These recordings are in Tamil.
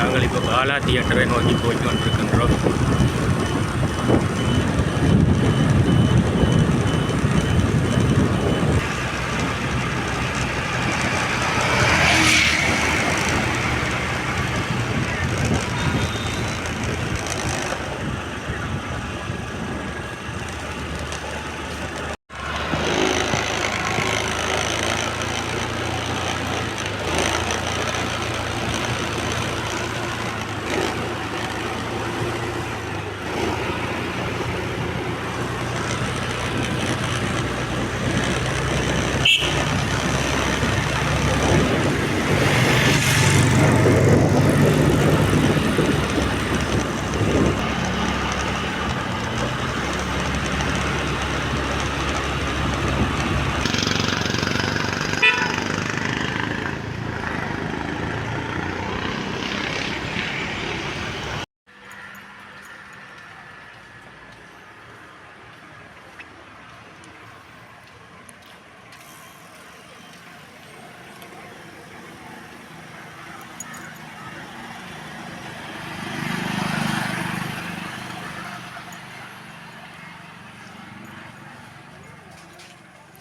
நாங்கள் இப்போ பாலா தியேட்டரை நோக்கி போய் கொண்டிருக்கின்றோம்.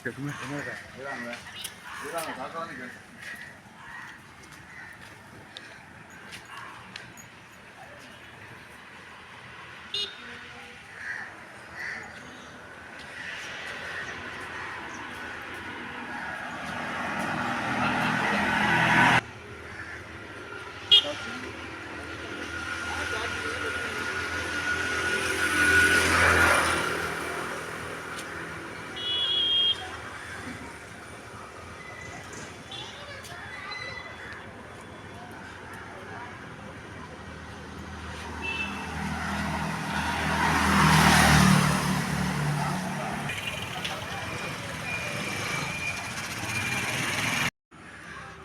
கேட்குமே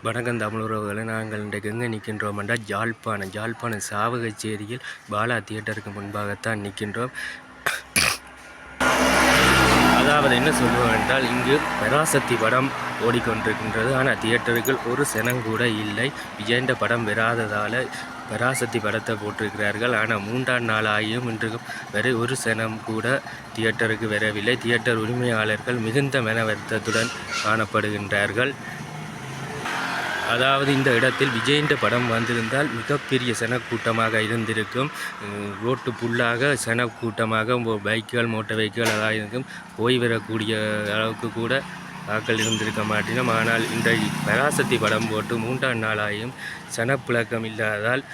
வணக்கம் தமிழுறவுகளை நாங்கள் இன்றைக்கு எங்கே நிற்கின்றோம் என்றால் ஜாழ்ப்பாணம். ஜாழ்ப்பாணம் சாவகச்சேரியில் பாலா தியேட்டருக்கு முன்பாகத்தான் நிற்கின்றோம். அதாவது என்ன சொல்லுவோம் என்றால் இங்கு பராசக்தி படம் ஓடிக்கொண்டிருக்கின்றது. ஆனால் தியேட்டருக்குள் ஒரு செனங்கூட இல்லை. விஜயண்ட படம் வராததால் பராசக்தி படத்தை போட்டிருக்கிறார்கள். ஆனால் மூன்றாம் நாள் ஆகியும் இன்றும் வரை ஒரு சனம் கூட தியேட்டருக்கு வரவில்லை. தியேட்டர் உரிமையாளர்கள் மிகுந்த மன வருத்தத்துடன் காணப்படுகின்றார்கள். அதாவது இந்த இடத்தில் விஜயன்ற படம் வந்திருந்தால் மிகப்பெரிய சனக்கூட்டமாக இருந்திருக்கும். ரோட்டு புல்லாக சனக்கூட்டமாக பைக்குகள் மோட்டார் பைக்குகள் அதாக இருக்கும் போய் வரக்கூடிய அளவுக்கு கூட ஆட்கள் இருந்திருக்க மாட்டினோம். ஆனால் இந்த பராசக்தி படம் போட்டு மூன்றாம் நாளாயும் சனப்புழக்கம் இல்லாததால்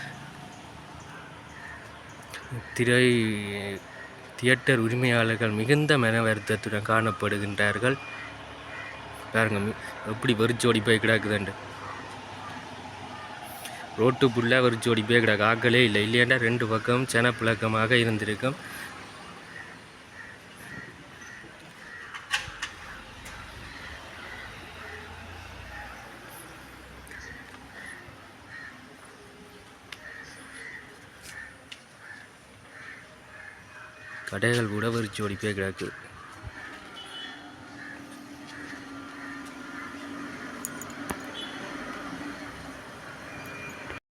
திரை தியேட்டர் உரிமையாளர்கள் மிகுந்த மன வருத்தத்துடன் காணப்படுகின்றார்கள். பாருங்க எப்படி வெறிச்சோடி போய் கிடக்குதுண்டு ரோட்டு புல்லாக ஒரு ஜோடி பேர் கிடக்கு இல்லை. இல்லையாண்டா ரெண்டு பக்கம் செனப்பிழக்கமாக இருந்திருக்கும். கடைகள் கூட ஒரு ஜோடி பேக்கடாக்கு கிடக்கு